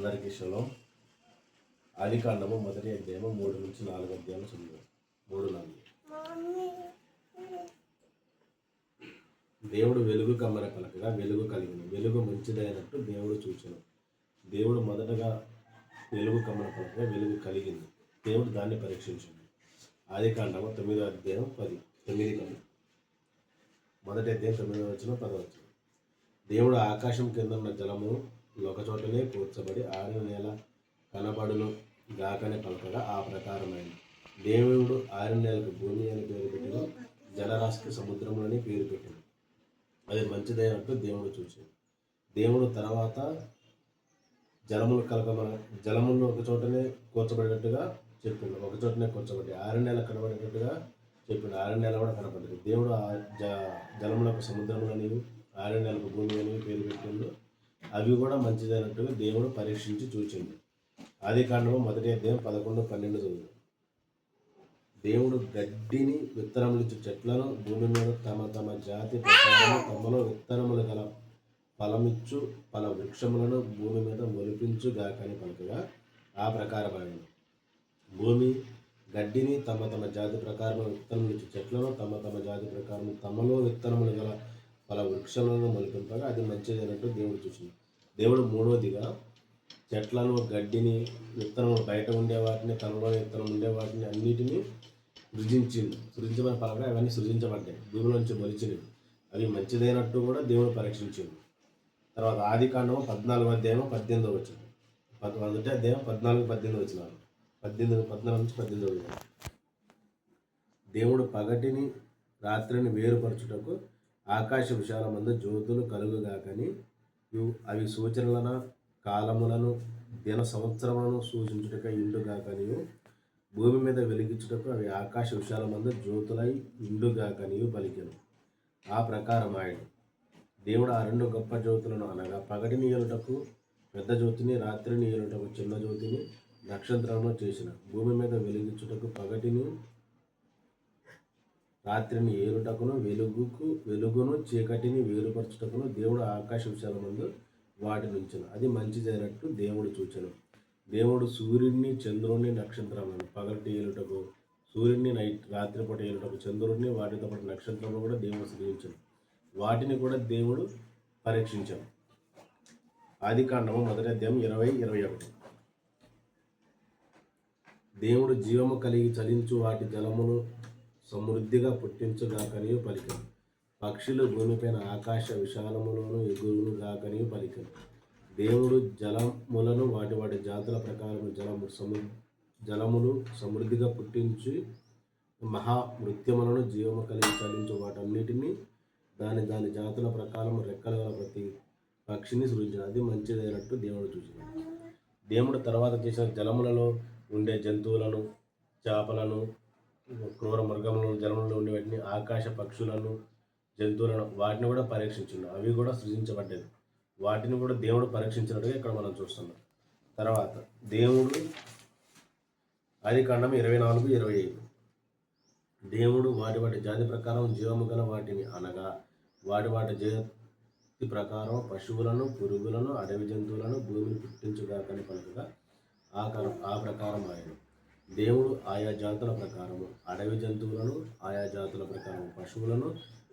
అందరికీ శలం ఆదికాండము మొదటి అధ్యాయము మూడు నుంచి నాలుగు అధ్యాయాలు చదివాం మూడు నాలుగు. దేవుడు వెలుగు కమ్మర కలకగా వెలుగు కలిగింది వెలుగు మంచిదైనట్టు దేవుడు చూచను. దేవుడు మొదటగా వెలుగు కమ్మర కలకగా వెలుగు కలిగింది దేవుడు దాన్ని పరీక్షించింది ఆదికాండము తొమ్మిదో అధ్యాయం పది. తొమ్మిది పది. మొదటి అధ్యాయం తొమ్మిదో వచ్చిన పదవచ్చు దేవుడు ఆకాశం కింద ఉన్న జలము ఒకచోటనే కూర్చబడి ఆరిన నేల కనబడును గాకని పలకగా ఆ ప్రకారమైంది. దేవుడు ఆరిన నేలకు భూమి అని పేరు పెట్టిన జలరాశికి సముద్రంలోని పేరు పెట్టాడు అది మంచిదైనట్టు దేవుడు చూసింది దేవుడు తర్వాత జలములు కలకమ జలములు ఒక చోటనే కూర్చబడినట్టుగా చెప్పిండు. ఒక చోటనే కూర్చబడి ఆరు నెలలు కనబడినట్టుగా చెప్పిండు. ఆరు నెల కూడా కనబడింది దేవుడు ఆ జ జలములకు సముద్రములని ఆరు నెలకు భూమి అని పేరు పెట్టిండు. అవి కూడా మంచిదైనట్టుగా దేవుడు పరీక్షించి చూచిండు. ఆది కాండము మొదటి అధ్యాయం పదకొండు పన్నెండు చదువు దేవుడు గడ్డిని విత్తనములు ఇచ్చే చెట్లను భూమి మీద తమ తమ జాతి ప్రకారం తమలో విత్తనములు గల ఫలమిచ్చు ఫల వృక్షములను భూమి మీద మొలిపించు గాకని పలుకగా ఆ ప్రకారమైంది భూమి గడ్డిని తమ తమ జాతి ప్రకారం విత్తనములు ఇచ్చే చెట్లను తమ తమ జాతి ప్రకారం తమలో విత్తనములు గల ఫల వృక్షములను మొలిపింపగా అది మంచిదైనట్టు దేవుడు చూసింది దేవుడు మూడవదిగా చెట్లను గడ్డిని విత్తనం బయట ఉండే వాటిని తనలో విత్తనం ఉండే వాటిని అన్నిటినీ సృజించింది సృజించమని పరంగా అవన్నీ సృజించబడ్డాయి. భూమిలోంచి మొలిచినవి. అవి మంచిదైనట్టు కూడా దేవుడు పరీక్షించింది తర్వాత ఆది కాండము పద్నాలుగు అధ్యాయం పద్దెనిమిది వచ్చింది పద్ మొదటి అధ్యాయం పద్నాలుగు పద్దెనిమిది వచ్చినారు పద్దెనిమిది పద్నాలుగు నుంచి పద్దెనిమిది వచ్చిన దేవుడు పగటిని రాత్రిని వేరుపరచుటకు ఆకాశ విశాలమందు జ్యోతులు కలుగుగాకని అవి సూచనలను కాలములను దిన సంవత్సరములను సూచించుటకై ఇండుగాకనియు. భూమి మీద వెలిగించుటకు అవి ఆకాశ విశాల మందు జ్యోతులై ఇండుగాకనియు పలికెను ఆ ప్రకారం ఆయన దేవుడు ఆ రెండు గొప్ప జ్యోతులను అనగా పగటిని ఏలుటకు పెద్ద జ్యోతిని రాత్రిని ఏలుటకు చిన్న జ్యోతిని నక్షత్రంలో చేసిన. భూమి మీద వెలిగించుటకు పగటిని రాత్రిని ఏలుటకును వెలుగుకు వెలుగును చీకటిని వేరుపరచుటకును దేవుడు ఆకాశ విశాల ముందు వాటి నుంచను అది మంచి జరిగినట్టు దేవుడు చూచను. దేవుడు సూర్యుడిని చంద్రుడిని నక్షత్రాలను పగటి ఏలుటకు సూర్యుడిని నైట్ రాత్రిపూట ఏలుటకు చంద్రుడిని వాటితో పాటు నక్షత్రములు కూడా దేవుడు సృజించను. వాటిని కూడా దేవుడు పరీక్షించాడు ఆది కాండము మొదటి అధ్యాయం ఇరవై ఇరవై ఒకటి. దేవుడు జీవము కలిగి చలించు వాటి జలమును సమృద్ధిగా పుట్టించుగాకని పలికను పక్షులు భూమిపైన ఆకాశ విశాలములను ఎగురును గాకని పలికను దేవుడు జలములను వాటి వాటి జాతుల ప్రకారం జలము సము జలములు సమృద్ధిగా పుట్టించి మహా మృత్యములను జీవము కలిగి చలించు వాటన్నిటినీ దాని దాని జాతుల ప్రకారం రెక్కల గల ప్రతి పక్షిని సృజించిన అది మంచిదైనట్టు దేవుడు చూసినాడు దేవుడు తర్వాత చేసిన జలములలో ఉండే జంతువులను చేపలను క్రూర మృగములను జలములలో ఉండే వాటిని ఆకాశ పక్షులను జంతువులను వాటిని కూడా పరీక్షించిండు. అవి కూడా సృజించబడ్డది వాటిని కూడా దేవుడు పరీక్షించినట్టుగా ఇక్కడ మనం చూస్తున్నాం. తర్వాత దేవుడు ఆది కాండం ఇరవై నాలుగు ఇరవై ఐదు. దేవుడు వాటి వాటి జాతి ప్రకారం జీవము గల వాటిని అనగా వాటి వాటి జాతి ప్రకారం పశువులను పురుగులను అడవి జంతువులను భూమిని పుట్టించుగాకని పలుకగా ఆ కాలం ఆ ప్రకారం ఆయన. దేవుడు ఆయా జాతుల ప్రకారము అడవి జంతువులను ఆయా జాతుల ప్రకారం పశువులను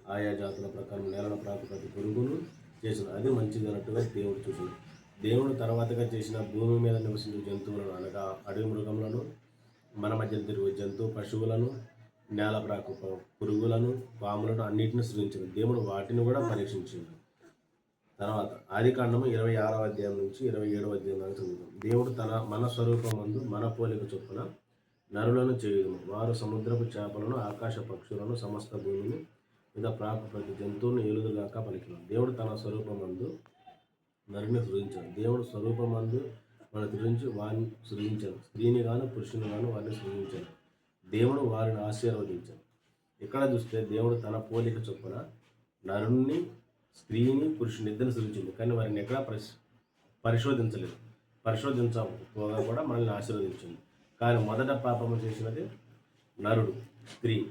ఆయా జాతుల ప్రకారం నేలల ప్రాతిపతి పురుగును చేసిన అది మంచిది అన్నట్టుగా దేవుడు చూసింది దేవుడు తర్వాతగా చేసిన భూమి మీద నివసించే జంతువులను అనగా అడవి మృగములను మన మధ్య తిరిగే జంతువు పశువులను నేల ప్రాకు పురుగులను పాములను అన్నిటిని సృజించింది దేవుడు వాటిని కూడా పరీక్షించింది తర్వాత ఆది కాండము ఇరవై ఆరవ అధ్యాయం నుంచి ఇరవై ఏడవ అధ్యాయం దాకా చదువుతాం దేవుడు తన మన స్వరూపం ముందు మన పోలిక చొప్పున నరులను చేయుదును వారు సముద్రపు చేపలను ఆకాశ పక్షులను సమస్త భూమిని మీద ప్రాకు ప్రతి జంతువును ఏలుదుగాక పలికిన దేవుడు తన స్వరూపమందు నరుని సృజించాడు. దేవుడు స్వరూపమందు మన సృజించి వారిని సృజించాడు. స్త్రీని గాను పురుషుని గాను వారిని సృజించాడు. దేవుడు వారిని ఆశీర్వదించాడు. ఇక్కడ చూస్తే దేవుడు తన పోలిక చొప్పున నరుణ్ణి స్త్రీని పురుషుని ఇద్దరిని సృజించింది కానీ వారిని ఎక్కడా పరిశ్ పరిశోధించలేదు. పరిశోధించకపోగా కూడా మనల్ని ఆశీర్వదించింది కానీ మొదట పాపము చేసినది నరుడు స్త్రీ.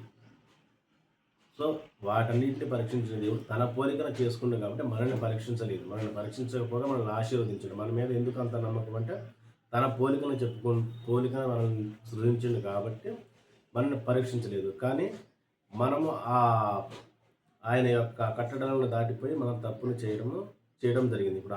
సో వాటన్నింటిని పరీక్షించిన దేవుడు తన పోలికన చేసుకున్నాడు కాబట్టి మనల్ని పరీక్షించలేదు. మనల్ని పరీక్షించకపోగా మనల్ని ఆశీర్వదించాడు. మన మీద ఎందుకు అంత నమ్మకం అంటే తన పోలికను చెప్పుకో పోలికను మనం సృజించిండు కాబట్టి మనల్ని పరీక్షించలేదు. కానీ మనము ఆ ఆయన యొక్క కట్టడాలను దాటిపోయి మనం తప్పులు చేయడము చేయడం జరిగింది. ఇప్పుడు